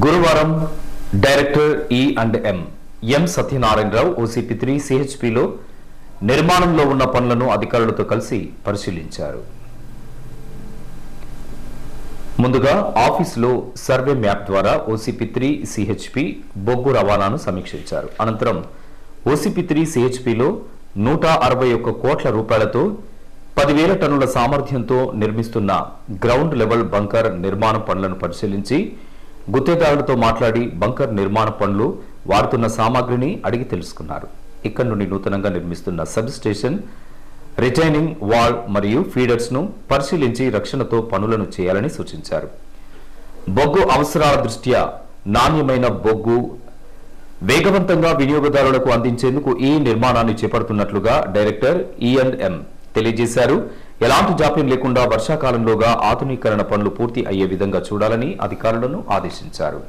గురువారం డైరెక్టర్ ఈ and M M Satyanarayanarao OCP three సిహెచ్పిలో నిర్మాణంలో ఉన్న పనులను అధికారులతో కలిసి పరిశీలించారు. ముందుగా ఆఫీసులో సర్వే మ్యాప్ ద్వారా ఓసీపీ త్రీ సిహెచ్పి బొగ్గు రవాణాను సమీక్షించారు. అనంతరం ఓసీపీ త్రీ సిహెచ్పిలో నూట అరవై ఒక్క కోట్ల రూపాయలతో పదివేల టన్నుల సామర్థ్యంతో నిర్మిస్తున్న గ్రౌండ్ లెవెల్ బంకర్ నిర్మాణ పనులను పరిశీలించి గుత్తేదారులతో మాట్లాడి బంకర్ నిర్మాణ పనులు వాడుతున్న సామాగ్రిని అడిగి తెలుసుకున్నారు. ఇక్కడ నుండి నూతనంగా నిర్మిస్తున్న సబ్ స్టేషన్ రిటైనింగ్ వాల్ మరియు ఫీడర్స్ను పరిశీలించి రక్షణతో పనులను చేయాలని సూచించారు. బొగ్గు అవసరాల దృష్ట్యా నాణ్యమైన బొగ్గు వేగవంతంగా వినియోగదారులకు అందించేందుకు ఈ నిర్మాణాన్ని చేపడుతున్నట్లుగా డైరెక్టర్ e ఈఎన్ఎం తెలియజేశారు. ఎలాంటి జాప్యం లేకుండా వర్షాకాలంలోగా ఆధునీకరణ పనులు పూర్తి అయ్యే విధంగా చూడాలని అధికారులను ఆదేశించారు.